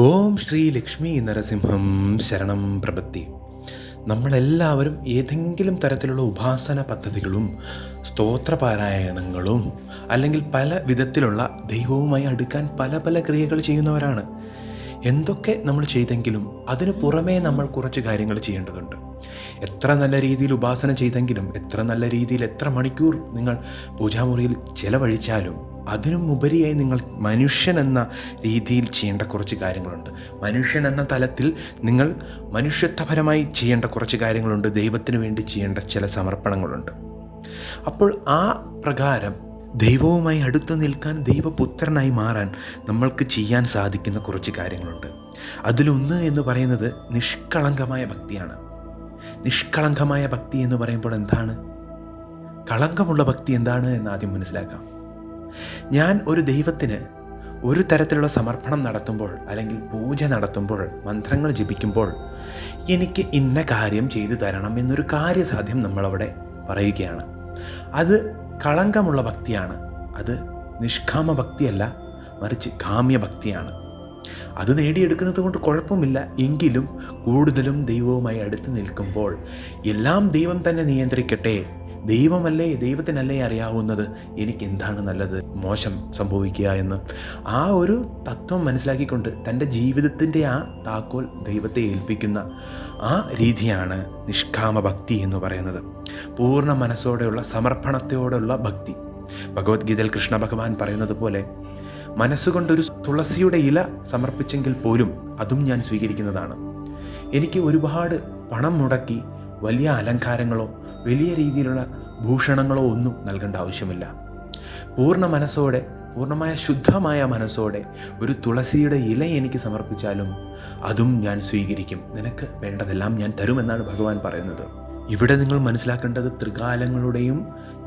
ഓം ശ്രീ ലക്ഷ്മി നരസിംഹം ശരണം പ്രപത്തി നമ്മളെല്ലാവരും ഏതെങ്കിലും തരത്തിലുള്ള ഉപാസന പദ്ധതികളും സ്തോത്രപാരായണങ്ങളും അല്ലെങ്കിൽ പല വിധത്തിലുള്ള ദൈവവുമായി അടുക്കാൻ പല പല ക്രിയകൾ ചെയ്യുന്നവരാണ്. എന്തൊക്കെ നമ്മൾ ചെയ്തെങ്കിലും അതിനു പുറമേ നമ്മൾ കുറച്ച് കാര്യങ്ങൾ ചെയ്യേണ്ടതുണ്ട്. എത്ര നല്ല രീതിയിൽ ഉപാസന ചെയ്തെങ്കിലും എത്ര നല്ല രീതിയിൽ എത്ര മണിക്കൂർ നിങ്ങൾ പൂജാമുറിയിൽ ചെലവഴിച്ചാലും അതിനും ഉപരിയായി നിങ്ങൾ മനുഷ്യൻ എന്ന രീതിയിൽ ചെയ്യേണ്ട കുറച്ച് കാര്യങ്ങളുണ്ട്. മനുഷ്യൻ എന്ന തലത്തിൽ നിങ്ങൾ മനുഷ്യത്വപരമായി ചെയ്യേണ്ട കുറച്ച് കാര്യങ്ങളുണ്ട്. ദൈവത്തിന് വേണ്ടി ചെയ്യേണ്ട ചില സമർപ്പണങ്ങളുണ്ട്. അപ്പോൾ ആ പ്രകാരം ദൈവവുമായി അടുത്ത് നിൽക്കാൻ ദൈവപുത്രനായി മാറാൻ നമ്മൾക്ക് ചെയ്യാൻ സാധിക്കുന്ന കുറച്ച് കാര്യങ്ങളുണ്ട്. അതിലൊന്ന് എന്ന് പറയുന്നത് നിഷ്കളങ്കമായ ഭക്തിയാണ്. നിഷ്കളങ്കമായ ഭക്തി എന്ന് പറയുമ്പോൾ എന്താണ്? കളങ്കമുള്ള ഭക്തി എന്താണ് എന്ന് ആദ്യം മനസ്സിലാക്കാം. ഞാൻ ഒരു ദൈവത്തിന് ഒരു തരത്തിലുള്ള സമർപ്പണം നടത്തുമ്പോൾ അല്ലെങ്കിൽ പൂജ നടത്തുമ്പോൾ മന്ത്രങ്ങൾ ജപിക്കുമ്പോൾ എനിക്ക് ഇന്ന കാര്യം ചെയ്തു തരണം എന്നൊരു കാര്യസാധ്യം നമ്മളവിടെ പറയുകയാണ്. അത് കളങ്കമുള്ള ഭക്തിയാണ്. അത് നിഷ്കാമ ഭക്തിയല്ല മറിച്ച് കാമ്യ ഭക്തിയാണ്. അത് നേടിയെടുക്കുന്നത് കൊണ്ട് കുഴപ്പമില്ല. എങ്കിലും കൂടുതലും ദൈവവുമായി അടുത്ത് നിൽക്കുമ്പോൾ എല്ലാം ദൈവം തന്നെ നിയന്ത്രിക്കട്ടെ ദൈവമല്ലേ ദൈവത്തിനല്ലേ അറിയാവുന്നത്? എനിക്ക് എന്താണ് നല്ലത്? മോശം സംഭവിക്കുക എന്ന്. ആ ഒരു തത്വം മനസ്സിലാക്കിക്കൊണ്ട് തന്റെ ജീവിതത്തിന്റെ ആ താക്കോൽ ദൈവത്തെ ഏൽപ്പിക്കുന്ന ആ രീതിയാണ് നിഷ്കാമ ഭക്തി എന്ന് പറയുന്നത്. പൂർണ മനസ്സോടെയുള്ള സമർപ്പണത്തോടെയുള്ള ഭക്തി. ഭഗവത്ഗീതയിൽ കൃഷ്ണ ഭഗവാൻ പറയുന്നത് പോലെ മനസ്സുകൊണ്ടൊരു തുളസിയുടെ ഇല സമർപ്പിച്ചെങ്കിൽ പോലും അതും ഞാൻ സ്വീകരിക്കുന്നതാണ്. എനിക്ക് ഒരുപാട് പണം മുടക്കി വലിയ അലങ്കാരങ്ങളോ വലിയ രീതിയിലുള്ള ഭൂഷണങ്ങളോ ഒന്നും നൽകേണ്ട ആവശ്യമില്ല. പൂർണ മനസ്സോടെ പൂർണമായ ശുദ്ധമായ മനസ്സോടെ ഒരു തുളസിയുടെ ഇല എനിക്ക് സമർപ്പിച്ചാലും അതും ഞാൻ സ്വീകരിക്കും. നിനക്ക് വേണ്ടതെല്ലാം ഞാൻ തരുമെന്നാണ് ഭഗവാൻ പറയുന്നത്. ഇവിടെ നിങ്ങൾ മനസ്സിലാക്കേണ്ടത് ത്രികാലങ്ങളുടെയും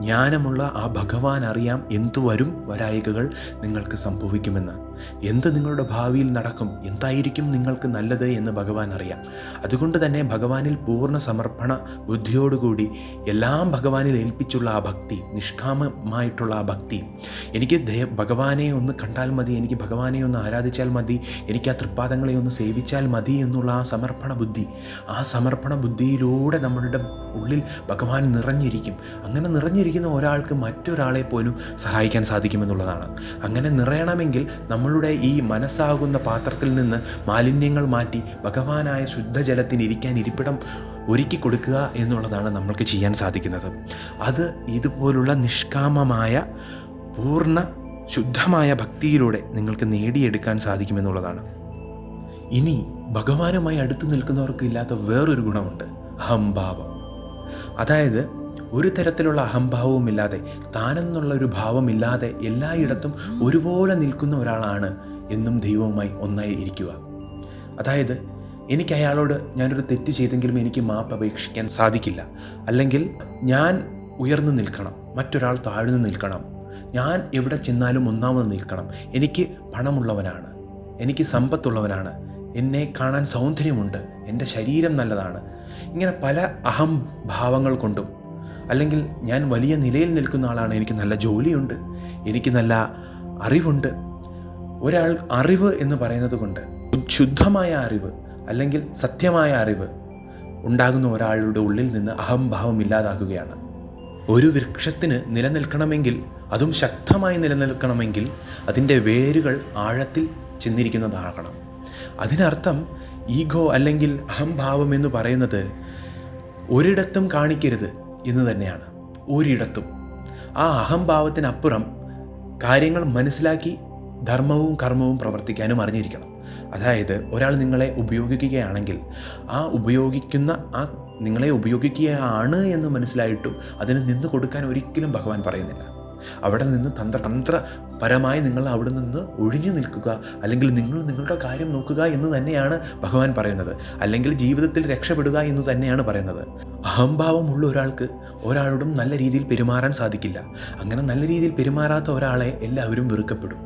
ജ്ഞാനമുള്ള ആ ഭഗവാൻ അറിയാം എന്തു വരും വരായികകൾ നിങ്ങൾക്ക് സംഭവിക്കുമെന്ന്. എന്ത് നിങ്ങളുടെ ഭാവിയിൽ നടക്കും എന്തായിരിക്കും നിങ്ങൾക്ക് നല്ലത് എന്ന് ഭഗവാൻ അറിയാം. അതുകൊണ്ട് തന്നെ ഭഗവാനിൽ പൂർണ സമർപ്പണ ബുദ്ധിയോടുകൂടി എല്ലാം ഭഗവാനിൽ ഏൽപ്പിച്ചുള്ള ആ ഭക്തി നിഷ്കാമമായിട്ടുള്ള ആ ഭക്തി. എനിക്ക് ഭഗവാനെ ഒന്ന് കണ്ടാൽ മതി എനിക്ക് ഭഗവാനെ ഒന്ന് ആരാധിച്ചാൽ മതി എനിക്ക് ആ തൃപ്പാദങ്ങളെ ഒന്ന് സേവിച്ചാൽ മതി എന്നുള്ള ആ സമർപ്പണ ബുദ്ധി ആ സമർപ്പണ ബുദ്ധിയിലൂടെ നമ്മളുടെ ഉള്ളിൽ ഭഗവാൻ നിറഞ്ഞിരിക്കും. അങ്ങനെ നിറഞ്ഞിരിക്കുന്ന ഒരാൾക്ക് മറ്റൊരാളെ പോലും സഹായിക്കാൻ സാധിക്കുമെന്നുള്ളതാണ്. അങ്ങനെ നിറയണമെങ്കിൽ നമ്മളുടെ ഈ മനസ്സാകുന്ന പാത്രത്തിൽ നിന്ന് മാലിന്യങ്ങൾ മാറ്റി ഭഗവാനായ ശുദ്ധജലത്തിന് ഇരിക്കാൻ ഇരിപ്പിടം ഒരുക്കി കൊടുക്കുക എന്നുള്ളതാണ് നമ്മൾക്ക് ചെയ്യാൻ സാധിക്കുന്നത്. അത് ഇതുപോലുള്ള നിഷ്കാമമായ പൂർണ ശുദ്ധമായ ഭക്തിയിലൂടെ നിങ്ങൾക്ക് നേടിയെടുക്കാൻ സാധിക്കുമെന്നുള്ളതാണ്. ഇനി ഭഗവാനുമായി അടുത്തു നിൽക്കുന്നവർക്ക് ഇല്ലാത്ത വേറൊരു ഗുണമുണ്ട്. അഹംഭാവം. അതായത് ഒരു തരത്തിലുള്ള അഹംഭാവവുമില്ലാതെ താനെന്നുള്ള ഒരു ഭാവമില്ലാതെ എല്ലായിടത്തും ഒരുപോലെ നിൽക്കുന്ന ഒരാളാണ് എന്നും ദൈവവുമായി ഒന്നായി ഇരിക്കുക. അതായത് എനിക്ക് അയാളോട് ഞാനൊരു തെറ്റ് ചെയ്തെങ്കിലും എനിക്ക് മാപ്പ് അപേക്ഷിക്കാൻ സാധിക്കില്ല. അല്ലെങ്കിൽ ഞാൻ ഉയർന്നു നിൽക്കണം മറ്റൊരാൾ താഴ്ന്നു നിൽക്കണം ഞാൻ എവിടെ ചെന്നാലും ഒന്നാമത് നിൽക്കണം. എനിക്ക് പണമുള്ളവനാണ് എനിക്ക് സമ്പത്തുള്ളവനാണ് എന്നെ കാണാൻ സൗന്ദര്യമുണ്ട്. എന്റെ ശരീരം നല്ലതാണ്. ഇങ്ങനെ പല അഹം ഭാവങ്ങൾ കൊണ്ടും അല്ലെങ്കിൽ ഞാൻ വലിയ നിലയിൽ നിൽക്കുന്ന ആളാണ് എനിക്ക് നല്ല ജോലിയുണ്ട് എനിക്ക് നല്ല അറിവുണ്ട്. ഒരാൾ അറിവ് എന്ന് പറയുന്നത് കൊണ്ട് ശുദ്ധമായ അറിവ് അല്ലെങ്കിൽ സത്യമായ അറിവ് ഉണ്ടാകുന്ന ഒരാളുടെ ഉള്ളിൽ നിന്ന് അഹംഭാവം ഇല്ലാതാക്കുകയാണ് ഒരു വൃക്ഷത്തിന് നിലനിൽക്കണമെങ്കിൽ അതും ശക്തമായി നിലനിൽക്കണമെങ്കിൽ അതിന്റെ വേരുകൾ ആഴത്തിൽ ചെന്നിരിക്കുന്നതാകണം. അതിനർത്ഥം ഈഗോ അല്ലെങ്കിൽ അഹംഭാവം എന്ന് പറയുന്നത് ഒരിടത്തും കാണിക്കരുത് എന്ന് തന്നെയാണ്. ഒരിടത്തും. ആ അഹംഭാവത്തിനപ്പുറം കാര്യങ്ങൾ മനസ്സിലാക്കി ധർമ്മവും കർമ്മവും പ്രവർത്തിക്കാനും അറിഞ്ഞിരിക്കണം. അതായത് ഒരാൾ നിങ്ങളെ ഉപയോഗിക്കുകയാണെങ്കിൽ ആ ഉപയോഗിക്കുന്ന ആ നിങ്ങളെ ഉപയോഗിക്കുകയാണ് എന്ന് മനസ്സിലായിട്ടും അതിന് നിന്ന് കൊടുക്കാൻ ഒരിക്കലും ഭഗവാൻ പറയുന്നില്ല. അവിടെ നിന്ന് തന്ത്ര തന്ത്രപരമായി നിങ്ങൾ അവിടെ നിന്ന് ഒഴിഞ്ഞു നിൽക്കുക അല്ലെങ്കിൽ നിങ്ങൾ നിങ്ങളുടെ കാര്യം നോക്കുക എന്ന് തന്നെയാണ് ഭഗവാൻ പറയുന്നത്. അല്ലെങ്കിൽ ജീവിതത്തിൽ രക്ഷപ്പെടുക എന്ന് തന്നെയാണ് പറയുന്നത്. അഹംഭാവമുള്ള ഒരാൾക്ക് ഒരാളോടും നല്ല രീതിയിൽ പെരുമാറാൻ സാധിക്കില്ല. അങ്ങനെ നല്ല രീതിയിൽ പെരുമാറാത്ത ഒരാളെ എല്ലാവരും വെറുക്കപ്പെടും.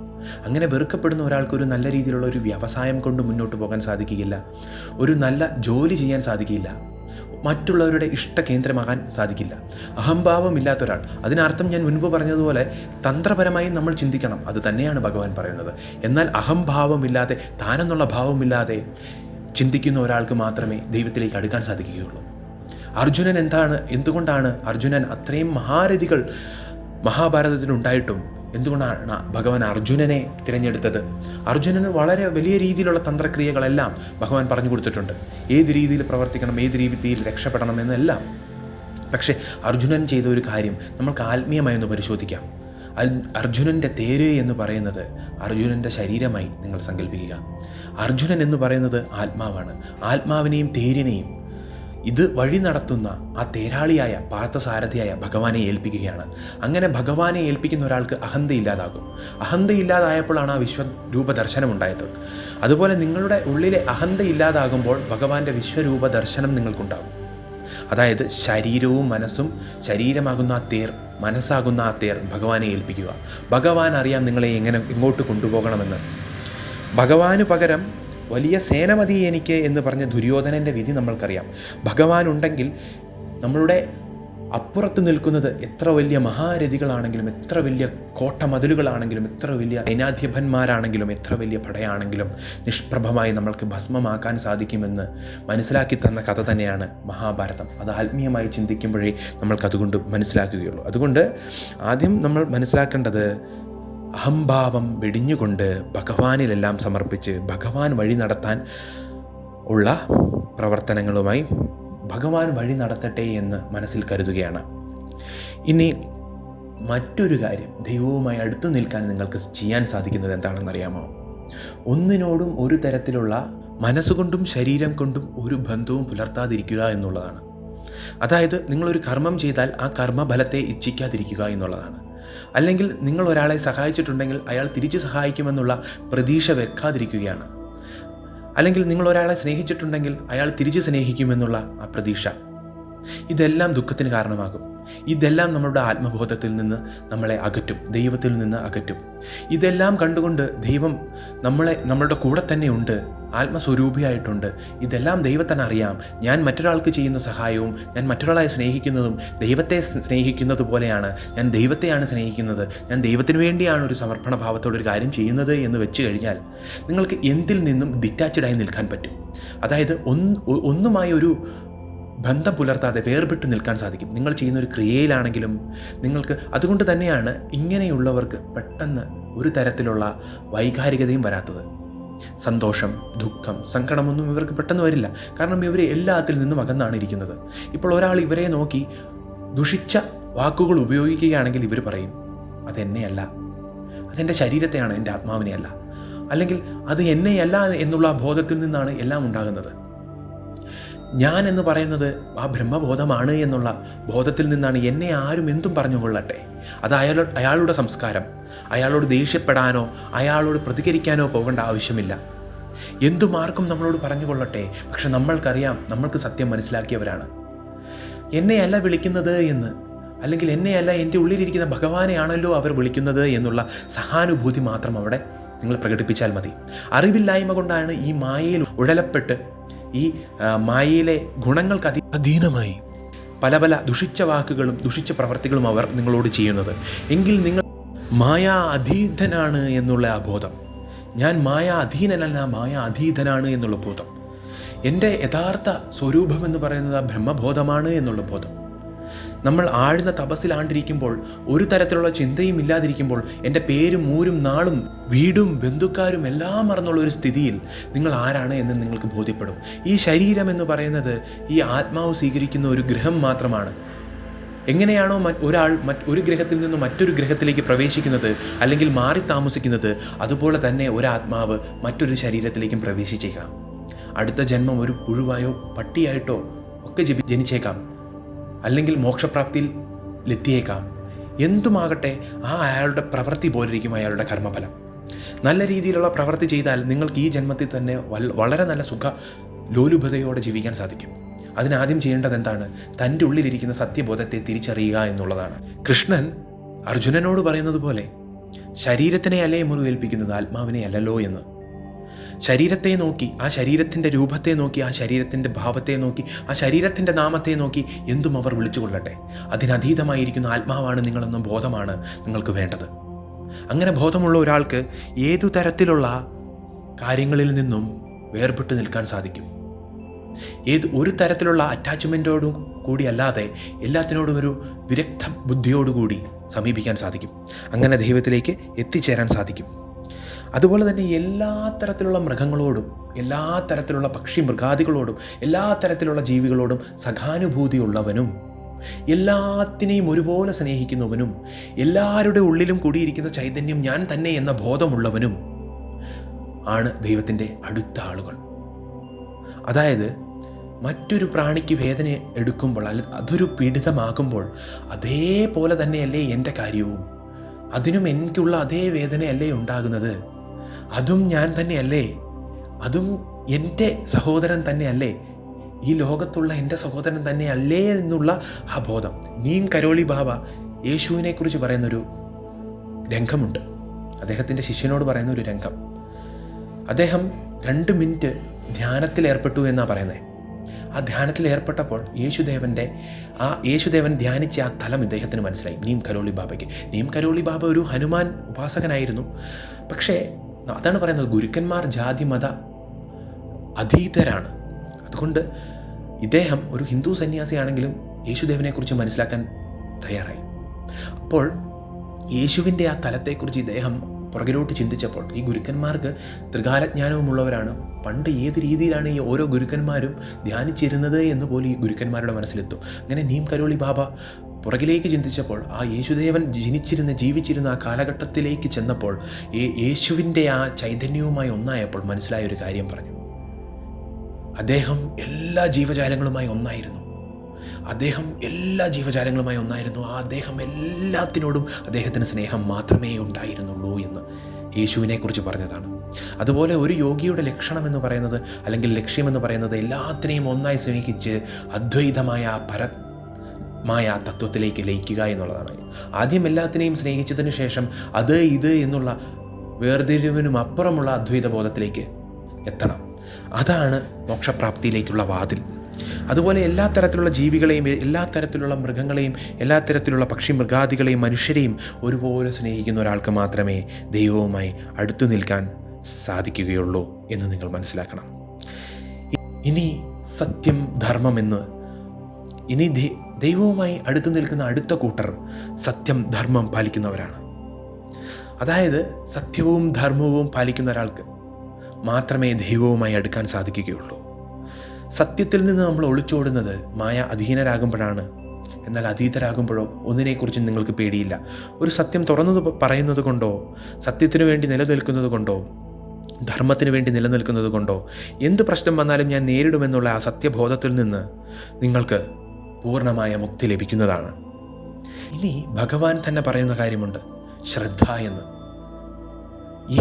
അങ്ങനെ വെറുക്കപ്പെടുന്ന ഒരാൾക്ക് ഒരു നല്ല രീതിയിലുള്ള ഒരു വ്യവസായം കൊണ്ട് മുന്നോട്ട് പോകാൻ സാധിക്കുകയില്ല. ഒരു നല്ല ജോലി ചെയ്യാൻ സാധിക്കില്ല മറ്റുള്ളവരുടെ ഇഷ്ട കേന്ദ്രമാകാൻ സാധിക്കില്ല. അഹംഭാവമില്ലാത്ത ഒരാൾ അതിനർത്ഥം ഞാൻ മുൻപ് പറഞ്ഞതുപോലെ തന്ത്രപരമായി നമ്മൾ ചിന്തിക്കണം. അത് തന്നെയാണ് ഭഗവാൻ പറയുന്നത്. എന്നാൽ അഹംഭാവമില്ലാതെ താനെന്നുള്ള ഭാവമില്ലാതെ ചിന്തിക്കുന്ന ഒരാൾക്ക് മാത്രമേ ദൈവത്തിലേക്ക് അടുക്കാൻ സാധിക്കുകയുള്ളൂ. അർജുനൻ എന്താണ് എന്തുകൊണ്ടാണ് അർജുനൻ അത്രയും മഹാരഥികൾ മഹാഭാരതത്തിലുണ്ടായിട്ടും എന്തുകൊണ്ടാണ് ഭഗവാൻ അർജുനനെ തിരഞ്ഞെടുത്തത്? അർജുനന് വളരെ വലിയ രീതിയിലുള്ള തന്ത്രക്രിയകളെല്ലാം ഭഗവാൻ പറഞ്ഞു കൊടുത്തിട്ടുണ്ട്. ഏത് രീതിയിൽ പ്രവർത്തിക്കണം ഏത് രീതിയിൽ രക്ഷപ്പെടണം എന്നെല്ലാം. പക്ഷേ അർജുനൻ ചെയ്ത ഒരു കാര്യം നമുക്ക് ആത്മീയമായി ഒന്ന് പരിശോധിക്കാം. അർജുനന്റെ തേര് എന്ന് പറയുന്നത് അർജുനന്റെ ശരീരമായി നിങ്ങൾ സങ്കല്പിക്കുക അർജുനൻ എന്ന് പറയുന്നത് ആത്മാവാണ്. ആത്മാവിനെയും തേരിനെയും ഇത് വഴി നടത്തുന്ന ആ തേരാളിയായ പാർത്ഥസാരഥിയായ ഭഗവാനെ ഏൽപ്പിക്കുകയാണ്. അങ്ങനെ ഭഗവാനെ ഏൽപ്പിക്കുന്ന ഒരാൾക്ക് അഹന്ത ഇല്ലാതാകും അഹന്ത ഇല്ലാതായപ്പോഴാണ് ആ വിശ്വരൂപ ദർശനം ഉണ്ടായത് അതുപോലെ നിങ്ങളുടെ ഉള്ളിലെ അഹന്ത ഇല്ലാതാകുമ്പോൾ ഭഗവാന്റെ വിശ്വരൂപ ദർശനം നിങ്ങൾക്കുണ്ടാകും. അതായത് ശരീരവും മനസ്സും ശരീരമാകുന്ന ആ തേർ മനസ്സാകുന്ന ആ തേർ ഭഗവാനെ ഏൽപ്പിക്കുക. ഭഗവാൻ അറിയാം നിങ്ങളെ എങ്ങനെ ഇങ്ങോട്ട് കൊണ്ടുപോകണമെന്ന്. ഭഗവാന് പകരം വലിയ സേന മതി എനിക്ക് എന്ന് പറഞ്ഞ ദുര്യോധനന്റെ വിധി നമ്മൾക്കറിയാം. ഭഗവാൻ ഉണ്ടെങ്കിൽ നമ്മളുടെ അപ്പുറത്ത് നിൽക്കുന്നത് എത്ര വലിയ മഹാരഥികളാണെങ്കിലും എത്ര വലിയ കോട്ടമതിലുകളാണെങ്കിലും എത്ര വലിയ സൈനാധിപന്മാരാണെങ്കിലും എത്ര വലിയ പടയാണെങ്കിലും നിഷ്പ്രഭമായി നമ്മൾക്ക് ഭസ്മമാക്കാൻ സാധിക്കുമെന്ന് മനസ്സിലാക്കി തന്ന കഥ തന്നെയാണ് മഹാഭാരതം. അത് ആത്മീയമായി ചിന്തിക്കുമ്പോഴേ നമ്മൾക്കതുകൊണ്ട് മനസ്സിലാക്കുകയുള്ളൂ. അതുകൊണ്ട് ആദ്യം നമ്മൾ മനസ്സിലാക്കേണ്ടത് അഹംഭാവം വെടിഞ്ഞുകൊണ്ട് ഭഗവാനിലെല്ലാം സമർപ്പിച്ച് ഭഗവാൻ വഴി നടത്താൻ ഉള്ള പ്രവർത്തനങ്ങളുമായി ഭഗവാൻ വഴി നടത്തട്ടെ എന്ന് മനസ്സിൽ കരുതുകയാണ്. ഇനി മറ്റൊരു കാര്യം ദൈവവുമായി അടുത്തു നിൽക്കാൻ നിങ്ങൾക്ക് ചെയ്യാൻ സാധിക്കുന്നത് എന്താണെന്നറിയാമോ? ഒന്നിനോടും ഒരു തരത്തിലുള്ള മനസ്സുകൊണ്ടും ശരീരം കൊണ്ടും ഒരു ബന്ധവും പുലർത്താതിരിക്കുക എന്നുള്ളതാണ്. അതായത് നിങ്ങളൊരു കർമ്മം ചെയ്താൽ ആ കർമ്മഫലത്തെ ഇച്ഛിക്കാതിരിക്കുക എന്നുള്ളതാണ്. അല്ലെങ്കിൽ നിങ്ങൾ ഒരാളെ സഹായിച്ചിട്ടുണ്ടെങ്കിൽ അയാൾ തിരിച്ചു സഹായിക്കുമെന്നുള്ള പ്രതീക്ഷ വെക്കാതിരിക്കുകയാണ്. അല്ലെങ്കിൽ നിങ്ങൾ ഒരാളെ സ്നേഹിച്ചിട്ടുണ്ടെങ്കിൽ അയാൾ തിരിച്ചു സ്നേഹിക്കുമെന്നുള്ള ആ പ്രതീക്ഷ. ഇതെല്ലാം ദുഃഖത്തിന് കാരണമാകും. ഇതെല്ലാം നമ്മുടെ ആത്മബോധത്തിൽ നിന്ന് നമ്മളെ അകറ്റും. ദൈവത്തിൽ നിന്ന് അകറ്റും. ഇതെല്ലാം കണ്ടുകൊണ്ട് ദൈവം നമ്മളെ നമ്മളുടെ കൂടെ തന്നെ ഉണ്ട്. ആത്മസ്വരൂപിയായിട്ടുണ്ട്. ഇതെല്ലാം ദൈവത്തിന് അറിയാം. ഞാൻ മറ്റൊരാൾക്ക് ചെയ്യുന്ന സഹായവും ഞാൻ മറ്റൊരാളെ സ്നേഹിക്കുന്നതും ദൈവത്തെ സ്നേഹിക്കുന്നത് പോലെയാണ്. ഞാൻ ദൈവത്തെയാണ് സ്നേഹിക്കുന്നത്. ഞാൻ ദൈവത്തിന് വേണ്ടിയാണ് ഒരു സമർപ്പണ ഭാവത്തോടെ ഒരു കാര്യം ചെയ്യുന്നത് എന്ന് വെച്ച് കഴിഞ്ഞാൽ നിങ്ങൾക്ക് എന്തിൽ നിന്നും ഡിറ്റാച്ച്ഡായി നിൽക്കാൻ പറ്റും? അതായത് ഒന്നുമായി ഒരു ബന്ധം പുലർത്താതെ വേർപെട്ട് നിൽക്കാൻ സാധിക്കും. നിങ്ങൾ ചെയ്യുന്ന ഒരു ക്രിയയിലാണെങ്കിലും നിങ്ങൾക്ക് അതുകൊണ്ട് തന്നെയാണ് ഇങ്ങനെയുള്ളവർക്ക് പെട്ടെന്ന് ഒരു തരത്തിലുള്ള വൈകാരികതയും വരാത്തത്. സന്തോഷം ദുഃഖം സങ്കടമൊന്നും ഇവർക്ക് പെട്ടെന്ന് വരില്ല. കാരണം ഇവർ എല്ലാത്തിൽ നിന്നും അകന്നാണ് ഇരിക്കുന്നത്. ഇപ്പോൾ ഒരാൾ ഇവരെ നോക്കി ദുഷിച്ച വാക്കുകൾ ഉപയോഗിക്കുകയാണെങ്കിൽ ഇവർ പറയും അതെന്നെയല്ല അതെന്റെ ശരീരത്തെയാണ് എന്റെ ആത്മാവിനെയല്ല. അല്ലെങ്കിൽ അത് എന്നെയല്ല എന്നുള്ള ബോധത്തിൽ നിന്നാണ് എല്ലാം ഉണ്ടാകുന്നത്. ഞാൻ എന്ന് പറയുന്നത് ആ ബ്രഹ്മബോധമാണ് എന്നുള്ള ബോധത്തിൽ നിന്നാണ് എന്നെ ആരും എന്തും പറഞ്ഞു കൊള്ളട്ടെ. അത് അയാൾ അയാളുടെ സംസ്കാരം. അയാളോട് ദേഷ്യപ്പെടാനോ അയാളോട് പ്രതികരിക്കാനോ പോകേണ്ട ആവശ്യമില്ല. എന്തും ആർക്കും നമ്മളോട് പറഞ്ഞു കൊള്ളട്ടെ. പക്ഷെ നമ്മൾക്കറിയാം നമ്മൾക്ക് സത്യം മനസ്സിലാക്കിയവരാണ്. എന്നെയല്ല വിളിക്കുന്നത് എന്ന്. അല്ലെങ്കിൽ എന്നെയല്ല എന്റെ ഉള്ളിലിരിക്കുന്ന ഭഗവാനെയാണല്ലോ അവർ വിളിക്കുന്നത് എന്നുള്ള സഹാനുഭൂതി മാത്രം അവിടെ. നിങ്ങൾ പ്രകടിപ്പിച്ചാൽ മതി. അറിവില്ലായ്മ കൊണ്ടാണ് ഈ മായയിൽ ഉഴലപ്പെട്ട് ഈ മായയിലെ ഗുണങ്ങൾക്ക് അതി അധീനമായി. പല പല ദുഷിച്ച വാക്കുകളും ദുഷിച്ച പ്രവർത്തികളും അവർ നിങ്ങളോട് ചെയ്യുന്നത്. എങ്കിൽ നിങ്ങൾ മായ അധീതനാണ് എന്നുള്ള ആ ബോധം. ഞാൻ മായ അധീനനല്ല മായ അധീതനാണ് എന്നുള്ള ബോധം. എന്റെ യഥാർത്ഥ സ്വരൂപം എന്ന് പറയുന്നത് ആ ബ്രഹ്മബോധമാണ് എന്നുള്ള ബോധം. നമ്മൾ ആഴ്ന്ന തപസ്സിലാണ്ടിരിക്കുമ്പോൾ ഒരു തരത്തിലുള്ള ചിന്തയും ഇല്ലാതിരിക്കുമ്പോൾ എന്റെ പേരും ഊരും നാളും വീടും ബന്ധുക്കാരും എല്ലാം മറന്നുള്ള ഒരു സ്ഥിതിയിൽ നിങ്ങൾ ആരാണ് എന്ന് നിങ്ങൾക്ക് ബോധ്യപ്പെടും. ഈ ശരീരം എന്ന് പറയുന്നത് ഈ ആത്മാവ് സ്വീകരിക്കുന്ന ഒരു ഗ്രഹം മാത്രമാണ്. എങ്ങനെയാണോ ഒരാൾ മറ്റ് ഒരു ഗ്രഹത്തിൽ നിന്ന് മറ്റൊരു ഗ്രഹത്തിലേക്ക് പ്രവേശിക്കുന്നത് അല്ലെങ്കിൽ മാറി താമസിക്കുന്നത് അതുപോലെ തന്നെ ഒരാത്മാവ് മറ്റൊരു ശരീരത്തിലേക്കും പ്രവേശിച്ചേക്കാം. അടുത്ത ജന്മം ഒരു പുഴുവായോ പട്ടിയായിട്ടോ ഒക്കെ ജനിച്ചേക്കാം. അല്ലെങ്കിൽ മോക്ഷപ്രാപ്തിയിൽ എത്തിയേക്കാം. എന്തുമാകട്ടെ ആ അയാളുടെ പ്രവൃത്തി പോലിരിക്കും അയാളുടെ കർമ്മഫലം. നല്ല രീതിയിലുള്ള പ്രവൃത്തി ചെയ്താൽ നിങ്ങൾക്ക് ഈ ജന്മത്തിൽ തന്നെ വളരെ നല്ല സുഖ ലോലുഭതയോടെ ജീവിക്കാൻ സാധിക്കും. അതിനാദ്യം ചെയ്യേണ്ടത് എന്താണ് തന്റെ ഉള്ളിലിരിക്കുന്ന സത്യബോധത്തെ തിരിച്ചറിയുക എന്നുള്ളതാണ്. കൃഷ്ണൻ അർജുനനോട് പറയുന്നത് പോലെ ശരീരത്തിനെ അല്ലേ മുറിവേൽപ്പിക്കുന്നത് ആത്മാവിനെ അല്ലല്ലോ എന്ന്. ശരീരത്തെ നോക്കി ആ ശരീരത്തിന്റെ രൂപത്തെ നോക്കി ആ ശരീരത്തിന്റെ ഭാവത്തെ നോക്കി ആ ശരീരത്തിന്റെ നാമത്തെ നോക്കി എന്തും അവർ വിളിച്ചു കൊള്ളട്ടെ. അതിനതീതമായിരിക്കുന്ന ആത്മാവാണ് നിങ്ങളെന്ന ബോധമാണ് നിങ്ങൾക്ക് വേണ്ടത്. അങ്ങനെ ബോധമുള്ള ഒരാൾക്ക് ഏതു തരത്തിലുള്ള കാര്യങ്ങളിൽ നിന്നും വേർപെട്ട് നിൽക്കാൻ സാധിക്കും. ഏത് ഒരു തരത്തിലുള്ള അറ്റാച്ച്മെന്റോടും കൂടി അല്ലാതെ എല്ലാത്തിനോടും ഒരു വിരക്ത ബുദ്ധിയോടുകൂടി സമീപിക്കാൻ സാധിക്കും. അങ്ങനെ ദൈവത്തിലേക്ക് എത്തിച്ചേരാൻ സാധിക്കും. അതുപോലെ തന്നെ എല്ലാ തരത്തിലുള്ള മൃഗങ്ങളോടും എല്ലാ തരത്തിലുള്ള പക്ഷി മൃഗാദികളോടും എല്ലാ തരത്തിലുള്ള ജീവികളോടും സഹാനുഭൂതിയുള്ളവനും എല്ലാത്തിനെയും ഒരുപോലെ സ്നേഹിക്കുന്നവനും എല്ലാവരുടെ ഉള്ളിലും കൂടിയിരിക്കുന്ന ചൈതന്യം ഞാൻ തന്നെ എന്ന ബോധമുള്ളവനും ആണ് ദൈവത്തിന്റെ അടുത്ത ആളുകൾ. അതായത് മറ്റൊരു പ്രാണിക്ക് വേദന എടുക്കുമ്പോൾ അല്ല അതൊരു പീഡിതമാകുമ്പോൾ അതേപോലെ തന്നെയല്ലേ എന്റെ കാര്യവും? അതിനും എനിക്കുള്ള അതേ വേദനയല്ലേ ഉണ്ടാകുന്നത്? അതും ഞാൻ തന്നെയല്ലേ? അതും എന്റെ സഹോദരൻ തന്നെയല്ലേ? ഈ ലോകത്തുള്ള എന്റെ സഹോദരൻ തന്നെയല്ലേ എന്നുള്ള ആ ബോധം. നീൻ കരോളി ബാബ യേശുവിനെ കുറിച്ച് പറയുന്നൊരു രംഗമുണ്ട്. അദ്ദേഹത്തിന്റെ ശിഷ്യനോട് പറയുന്ന ഒരു രംഗം. അദ്ദേഹം രണ്ട് മിനിറ്റ് ധ്യാനത്തിൽ ഏർപ്പെട്ടു എന്നാണ് പറയുന്നത് ആ ധ്യാനത്തിൽ ഏർപ്പെട്ടപ്പോൾ യേശുദേവന്റെ ആ യേശുദേവൻ ധ്യാനിച്ച ആ തലം ഇദ്ദേഹത്തിന് മനസ്സിലായി. നീം കരോളി ബാബയ്ക്ക്. നീം കരോളി ബാബ ഒരു ഹനുമാൻ ഉപാസകനായിരുന്നു. പക്ഷേ അതാണ് പറയുന്നത് ഗുരുക്കന്മാർ ജാതി മത അതീതരാണ്. അതുകൊണ്ട് ഇദ്ദേഹം ഒരു ഹിന്ദു സന്യാസിയാണെങ്കിലും യേശുദേവനെക്കുറിച്ച് മനസ്സിലാക്കാൻ തയ്യാറായി. അപ്പോൾ യേശുവിന്റെ ആ തലത്തെക്കുറിച്ച് ഇദ്ദേഹം പുറകിലോട്ട് ചിന്തിച്ചപ്പോൾ ഈ ഗുരുക്കന്മാർക്ക് ത്രികാലജ്ഞാനവുമുള്ളവരാണ്. പണ്ട് ഏത് രീതിയിലാണ് ഈ ഓരോ ഗുരുക്കന്മാരും ധ്യാനിച്ചിരുന്നത് എന്ന് പോലും ഈ ഗുരുക്കന്മാരുടെ മനസ്സിലെത്തും. അങ്ങനെ നീം കരോളി ബാബ പുറകിലേക്ക് ചിന്തിച്ചപ്പോൾ ആ യേശുദേവൻ ജനിച്ചിരുന്ന ജീവിച്ചിരുന്ന ആ കാലഘട്ടത്തിലേക്ക് ചെന്നപ്പോൾ ഈ യേശുവിന്റെ ആ ചൈതന്യവുമായി ഒന്നായപ്പോൾ മനസ്സിലായ ഒരു കാര്യം പറഞ്ഞു. അദ്ദേഹം എല്ലാ ജീവജാലങ്ങളുമായി ഒന്നായിരുന്നു. അദ്ദേഹം എല്ലാ ജീവജാലങ്ങളുമായി ഒന്നായിരുന്നു. ആ അദ്ദേഹം എല്ലാത്തിനോടും അദ്ദേഹത്തിന് സ്നേഹം മാത്രമേ ഉണ്ടായിരുന്നുള്ളൂ എന്ന് യേശുവിനെക്കുറിച്ച് പറഞ്ഞതാണ്. അതുപോലെ ഒരു യോഗിയുടെ ലക്ഷണം എന്ന് പറയുന്നത് അല്ലെങ്കിൽ ലക്ഷ്യമെന്ന് പറയുന്നത് എല്ലാത്തിനെയും ഒന്നായി സ്നേഹിച്ച് അദ്വൈതമായ പര മായ തത്വത്തിലേക്ക് ലയിക്കുക എന്നുള്ളതാണ്. ആദ്യം എല്ലാത്തിനെയും സ്നേഹിച്ചതിന് ശേഷം അത് ഇത് എന്നുള്ള വേർതിരിവിനും അപ്പുറമുള്ള അദ്വൈത ബോധത്തിലേക്ക് എത്തണം. അതാണ് മോക്ഷപ്രാപ്തിയിലേക്കുള്ള വാതിൽ. അതുപോലെ എല്ലാ തരത്തിലുള്ള ജീവികളെയും എല്ലാ തരത്തിലുള്ള മൃഗങ്ങളെയും എല്ലാ തരത്തിലുള്ള പക്ഷി മൃഗാദികളെയും മനുഷ്യരെയും ഒരുപോലെ സ്നേഹിക്കുന്ന ഒരാൾക്ക് മാത്രമേ ദൈവവുമായി അടുത്തു നിൽക്കാൻ സാധിക്കുകയുള്ളൂ എന്ന് നിങ്ങൾ മനസ്സിലാക്കണം. ഇനി സത്യം ധർമ്മം ധർമ്മമെന്ന് ഇനി ദൈവവുമായി അടുത്ത് നിൽക്കുന്ന അടുത്ത കൂട്ടർ സത്യം ധർമ്മം പാലിക്കുന്നവരാണ്. അതായത് സത്യവും ധർമ്മവും പാലിക്കുന്ന ഒരാൾക്ക് മാത്രമേ ദൈവവുമായി അടുക്കാൻ സാധിക്കുകയുള്ളൂ. സത്യത്തിൽ നിന്ന് നമ്മൾ ഒളിച്ചോടുന്നത് മായ അധീനരാകുമ്പോഴാണ്. എന്നാൽ അതീതരാകുമ്പോഴോ ഒന്നിനെക്കുറിച്ചും നിങ്ങൾക്ക് പേടിയില്ല. ഒരു സത്യം തുറന്നത് പറയുന്നത് കൊണ്ടോ സത്യത്തിനു വേണ്ടി നിലനിൽക്കുന്നത് കൊണ്ടോ ധർമ്മത്തിന് വേണ്ടി നിലനിൽക്കുന്നത് കൊണ്ടോ എന്ത് പ്രശ്നം വന്നാലും ഞാൻ നേരിടുമെന്നുള്ള ആ സത്യബോധത്തിൽ നിന്ന് നിങ്ങൾക്ക് പൂർണമായ മുക്തി ലഭിക്കുന്നതാണ്. ഇനി ഭഗവാൻ തന്നെ പറയുന്ന കാര്യമുണ്ട്. ശ്രദ്ധ എന്ന്.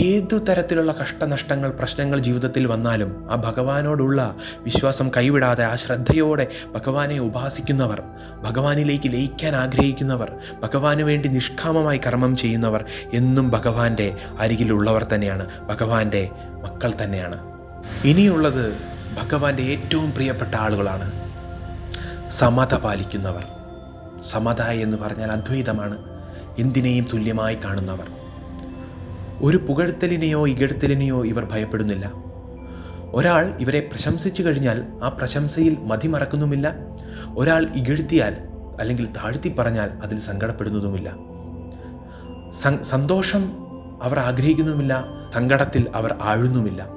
ഏതു തരത്തിലുള്ള കഷ്ടനഷ്ടങ്ങൾ പ്രശ്നങ്ങൾ ജീവിതത്തിൽ വന്നാലും ആ ഭഗവാനോടുള്ള വിശ്വാസം കൈവിടാതെ ആ ശ്രദ്ധയോടെ ഭഗവാനെ ഉപാസിക്കുന്നവർ ഭഗവാനിലേക്ക് ലയിക്കാൻ ആഗ്രഹിക്കുന്നവർ ഭഗവാന് വേണ്ടി നിഷ്കാമമായി കർമ്മം ചെയ്യുന്നവർ എന്നും ഭഗവാന്റെ അരികിലുള്ളവർ തന്നെയാണ്. ഭഗവാന്റെ മക്കൾ തന്നെയാണ്. ഇനിയുള്ളത് ഭഗവാന്റെ ഏറ്റവും പ്രിയപ്പെട്ട ആളുകളാണ്. സമത പാലിക്കുന്നവർ. സമത എന്ന് പറഞ്ഞാൽ അദ്വൈതമാണ്. എന്തിനേയും തുല്യമായി കാണുന്നവർ. ഒരു പുകഴ്ത്തലിനെയോ ഇകഴ്ത്തലിനെയോ ഇവർ ഭയപ്പെടുന്നില്ല. ഒരാൾ ഇവരെ പ്രശംസിച്ചു കഴിഞ്ഞാൽ ആ പ്രശംസയിൽ മതിമറക്കുന്നുമില്ല ഒരാൾ ഇകഴ്ത്തിയാൽ അല്ലെങ്കിൽ താഴ്ത്തി പറഞ്ഞാൽ അതിൽ സങ്കടപ്പെടുന്നതുമില്ല. സന്തോഷം അവർ ആഗ്രഹിക്കുന്നുമില്ല. സങ്കടത്തിൽ അവർ ആഴുന്നുമില്ല.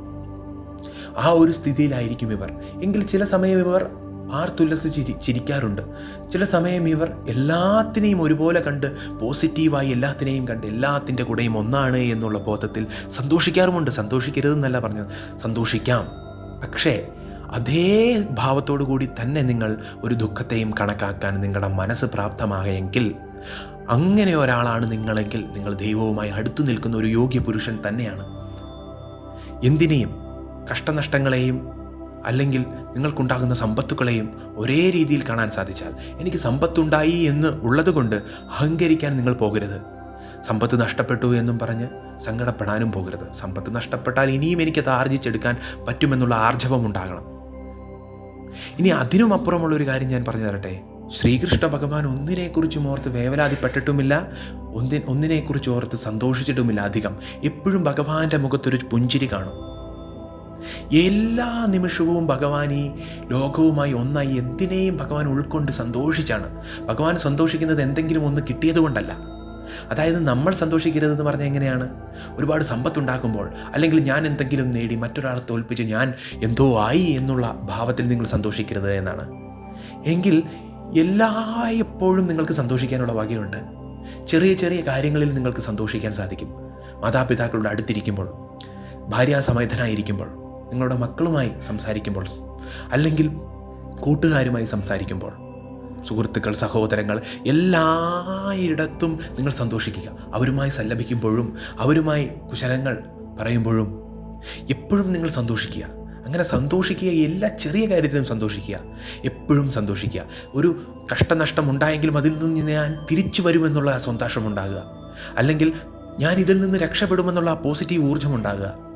ആ ഒരു സ്ഥിതിയിലായിരിക്കും ഇവർ. എങ്കിൽ ചില സമയം ഇവർ ആർത്തുല്ലസ് ചിരി ചിരിക്കാറുണ്ട്. ചില സമയം ഇവർ എല്ലാത്തിനെയും ഒരുപോലെ കണ്ട് പോസിറ്റീവായി എല്ലാത്തിനെയും കണ്ട് എല്ലാത്തിന്റെ കൂടെയും ഒന്നാണ് എന്നുള്ള ബോധത്തിൽ സന്തോഷിക്കാറുമുണ്ട്. സന്തോഷിക്കരുതെന്നല്ല പറഞ്ഞത്. സന്തോഷിക്കാം. പക്ഷേ അതേ ഭാവത്തോടു കൂടി തന്നെ നിങ്ങൾ ഒരു ദുഃഖത്തെയും കണക്കാക്കാൻ നിങ്ങളുടെ മനസ്സ് പ്രാപ്തമായെങ്കിൽ അങ്ങനെ ഒരാളാണ് നിങ്ങളെങ്കിൽ നിങ്ങൾ ദൈവവുമായി അടുത്തു നിൽക്കുന്ന ഒരു യോഗ്യ പുരുഷൻ തന്നെയാണ്. എന്തിനേയും കഷ്ടനഷ്ടങ്ങളെയും അല്ലെങ്കിൽ നിങ്ങൾക്കുണ്ടാകുന്ന സമ്പത്തുകളെയും ഒരേ രീതിയിൽ കാണാൻ സാധിച്ചാൽ എനിക്ക് സമ്പത്തുണ്ടായി എന്ന് ഉള്ളതുകൊണ്ട് അഹങ്കരിക്കാൻ നിങ്ങൾ പോകരുത്. സമ്പത്ത് നഷ്ടപ്പെട്ടു എന്നും പറഞ്ഞ് സങ്കടപ്പെടാനും പോകരുത്. സമ്പത്ത് നഷ്ടപ്പെട്ടാൽ ഇനിയും എനിക്കത് ആർജിച്ചെടുക്കാൻ പറ്റുമെന്നുള്ള ആർജവം ഉണ്ടാകണം. ഇനി അതിനും അപ്പുറമുള്ള ഒരു കാര്യം ഞാൻ പറഞ്ഞു തരട്ടെ. ശ്രീകൃഷ്ണ ഭഗവാൻ ഒന്നിനെക്കുറിച്ചും ഓർത്ത് വേവലാതിപ്പെട്ടിട്ടുമില്ല. ഒന്നിനെക്കുറിച്ച് ഓർത്ത് സന്തോഷിച്ചിട്ടുമില്ല അധികം. എപ്പോഴും ഭഗവാന്റെ മുഖത്തൊരു പുഞ്ചിരി കാണും. എല്ലാ നിമിഷവും ഭഗവാൻ ഈ ലോകവുമായി ഒന്നായി എന്തിനേയും ഭഗവാൻ ഉൾക്കൊണ്ട് സന്തോഷിച്ചാണ്. ഭഗവാൻ സന്തോഷിക്കുന്നത് എന്തെങ്കിലും ഒന്ന് കിട്ടിയത് കൊണ്ടല്ല. അതായത് നമ്മൾ സന്തോഷിക്കരുതെന്ന് പറഞ്ഞാൽ എങ്ങനെയാണ്? ഒരുപാട് സമ്പത്തുണ്ടാക്കുമ്പോൾ അല്ലെങ്കിൽ ഞാൻ എന്തെങ്കിലും നേടി മറ്റൊരാളെ തോൽപ്പിച്ച് ഞാൻ എന്തോ ആയി എന്നുള്ള ഭാവത്തിൽ നിങ്ങൾ സന്തോഷിക്കരുത് എന്നാണ്. എങ്കിൽ എല്ലായ്പ്പോഴും നിങ്ങൾക്ക് സന്തോഷിക്കാനുള്ള വകയുണ്ട്. ചെറിയ ചെറിയ കാര്യങ്ങളിൽ നിങ്ങൾക്ക് സന്തോഷിക്കാൻ സാധിക്കും. മാതാപിതാക്കളുടെ അടുത്തിരിക്കുമ്പോൾ ഭാര്യാസമേതനായിരിക്കുമ്പോൾ നിങ്ങളുടെ മക്കളുമായി സംസാരിക്കുമ്പോൾ അല്ലെങ്കിൽ കൂട്ടുകാരുമായി സംസാരിക്കുമ്പോൾ സുഹൃത്തുക്കൾ സഹോദരങ്ങൾ എല്ലായിടത്തും നിങ്ങൾ സന്തോഷിക്കുക. അവരുമായി സല്ലപിക്കുമ്പോഴും അവരുമായി കുശലങ്ങൾ പറയുമ്പോഴും എപ്പോഴും നിങ്ങൾ സന്തോഷിക്കുക. അങ്ങനെ സന്തോഷിക്കുക എല്ലാ ചെറിയ കാര്യത്തിലും സന്തോഷിക്കുക. എപ്പോഴും സന്തോഷിക്കുക. ഒരു കഷ്ടനഷ്ടം ഉണ്ടായെങ്കിലും അതിൽ നിന്ന് ഞാൻ തിരിച്ചു വരുമെന്നുള്ള ആ സന്തോഷം ഉണ്ടാകുക അല്ലെങ്കിൽ ഞാൻ ഇതിൽ നിന്ന് രക്ഷപ്പെടുമെന്നുള്ള ആ പോസിറ്റീവ് ഊർജം ഉണ്ടാകുക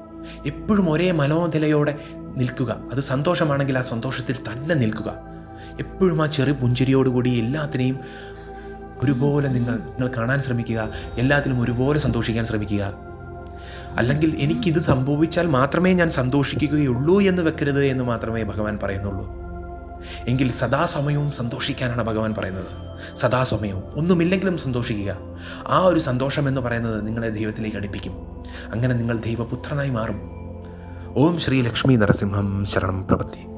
എപ്പോഴും ഒരേ മനോനിലയോടെ നിൽക്കുക. അത് സന്തോഷമാണെങ്കിൽ ആ സന്തോഷത്തിൽ തന്നെ നിൽക്കുക. എപ്പോഴും ആ ചെറു പുഞ്ചിരിയോടുകൂടി എല്ലാത്തിനെയും ഒരുപോലെ നിങ്ങൾ നിങ്ങൾ കാണാൻ ശ്രമിക്കുക. എല്ലാത്തിലും ഒരുപോലെ സന്തോഷിക്കാൻ ശ്രമിക്കുക. അല്ലെങ്കിൽ എനിക്കിത് സംഭവിച്ചാൽ മാത്രമേ ഞാൻ സന്തോഷിക്കുകയുള്ളൂ എന്ന് വെക്കരുത് എന്ന് മാത്രമേ ഭഗവാൻ പറയുന്നുള്ളൂ. എങ്കിൽ സദാസമയവും സന്തോഷിക്കാനാണ് ഭഗവാൻ പറയുന്നത്. സദാസമയവും ഒന്നുമില്ലെങ്കിലും സന്തോഷിക്കുക. ആ ഒരു സന്തോഷം എന്ന് പറയുന്നത് നിങ്ങളെ ദൈവത്തിലേക്ക് അടുപ്പിക്കും. അങ്ങനെ നിങ്ങൾ ദൈവപുത്രനായി മാറും. ഓം ശ്രീ ലക്ഷ്മി നരസിംഹം ശരണം പ്രപത്തി